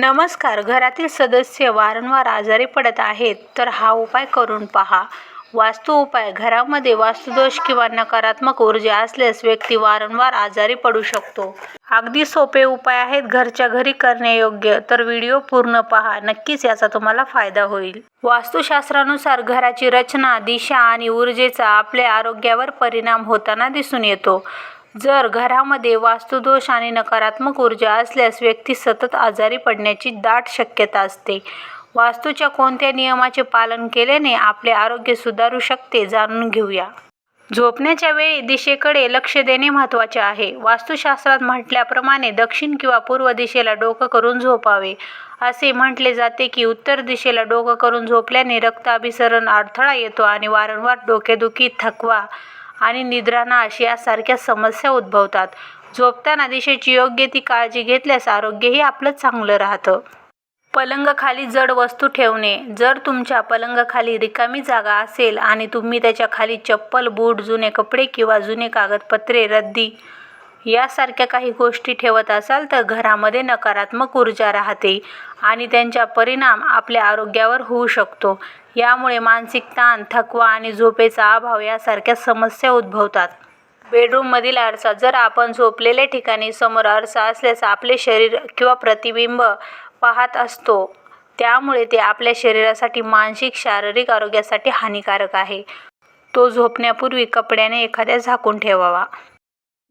नमस्कार. घरातील सदस्य वारंवार आजारी पडत आहेत तर हा उपाय करून पहा. वास्तू उपाय घरामध्ये वास्तुदोष किंवा नकारात्मक ऊर्जा असल्यास व्यक्ती वारंवार आजारी पडू शकतो. अगदी सोपे उपाय आहेत घरच्या घरी करण्यायोग्य तर व्हिडिओ पूर्ण पहा नक्कीच याचा तुम्हाला फायदा होईल. वास्तुशास्त्रानुसार घराची रचना दिशा आणि ऊर्जेचा आपल्या आरोग्यावर परिणाम होताना दिसून येतो. जर घरामध्ये वास्तुदोष आणि नकारात्मक ऊर्जा असल्यास व्यक्ती सतत आजारी पडण्याची दाट शक्यता असते. वास्तूच्या कोणत्या नियमाचे पालन केल्याने आपले आरोग्य सुधारू शकते जाणून घेऊया. झोपण्याच्या वेळी दिशेकडे लक्ष देणे महत्त्वाचे आहे. वास्तुशास्त्रात म्हटल्याप्रमाणे दक्षिण किंवा पूर्व दिशेला डोकं करून झोपावे. असे म्हटले जाते की उत्तर दिशेला डोकं करून झोपल्याने रक्ताभिसरण अडथळा येतो आणि वारंवार डोकेदुखी थकवा आणि निद्रानाश यासारख्या समस्या उद्भवतात. झोपताना दिशेची योग्य ती काळजी घेतल्यास आरोग्यही आपलं चांगलं राहतं. पलंगाखाली जड वस्तू ठेवणे. जर तुमच्या पलंगाखाली रिकामी जागा असेल आणि तुम्ही त्याच्याखाली चप्पल बूट जुने कपडे किंवा जुने कागदपत्रे रद्दी यासारख्या काही गोष्टी ठेवत असाल तर घरामध्ये नकारात्मक ऊर्जा राहते आणि त्यांचा परिणाम आपल्या आरोग्यावर होऊ शकतो. यामुळे मानसिक ताण थकवा आणि झोपेचा अभाव यासारख्या समस्या उद्भवतात. बेडरूममधील आरसा जर आपण झोपलेल्या ठिकाणी समोर आरसा असल्यास आपले शरीर किंवा प्रतिबिंब पाहत असतो त्यामुळे ते आपल्या शरीरासाठी मानसिक शारीरिक आरोग्यासाठी हानिकारक आहे. तो झोपण्यापूर्वी कपड्याने एखाद्या झाकून ठेवावा.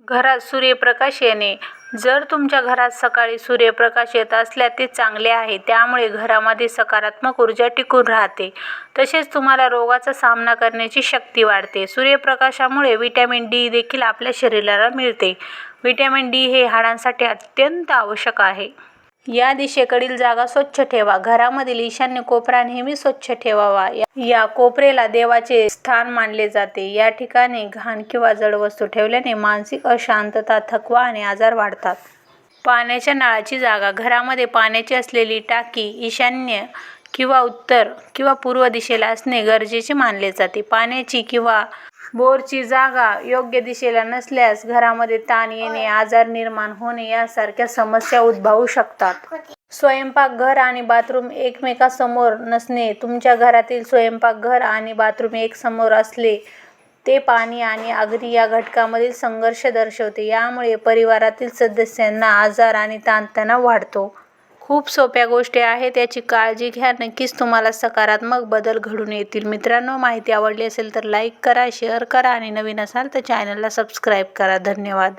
घरात सूर्यप्रकाश येणे. जर तुमच्या घरात सकाळी सूर्यप्रकाश येत असल्यास ते चांगले आहे त्यामुळे घरामध्ये सकारात्मक ऊर्जा टिकून राहते. तसेच तुम्हाला रोगाचा सामना करण्याची शक्ती वाढते. सूर्यप्रकाशामुळे विटॅमिन डी देखील आपल्या शरीराला मिळते. विटॅमिन डी हे हाडांसाठी अत्यंत आवश्यक आहे. या दिशेकडील जागा स्वच्छ ठेवा. घरामधील ईशान्य कोपरा नेहमी स्वच्छ ठेवावा. या कोपरेला देवाचे स्थान मानले जाते. या ठिकाणी घाण किंवा जड वस्तू ठेवल्याने मानसिक अशांतता थकवा आणि आजार वाढतात. पाण्याच्या नळाची जागा. घरामध्ये पाण्याची असलेली टाकी ईशान्य किंवा उत्तर किंवा पूर्व दिशेला असणे गरजेचे मानले जाते. पाण्याची किंवा बोरची जागा योग्य दिशेला नसल्यास घरामध्ये ताण येणे आजार निर्माण होणे यासारख्या समस्या उद्भवू शकतात. स्वयंपाकघर आणि बाथरूम एकमेकांसमोर नसणे तुमच्या घरातील स्वयंपाकघर आणि बाथरूम एकसमोर असले ते पाणी आणि अग्नी या घटकामधील संघर्ष दर्शवते. यामुळे परिवारातील सदस्यांना आजार आणि ताणतणाव वाढतो. खूप सोप्या गोष्टी आहेत. याची काळजी घ्या. नक्कीच तुम्हाला सकारात्मक बदल घडून येतील. मित्रांनो माहिती आवडली असेल तर लाईक करा शेअर करा आणि नवीन असाल तर चॅनलला सबस्क्राईब करा. धन्यवाद.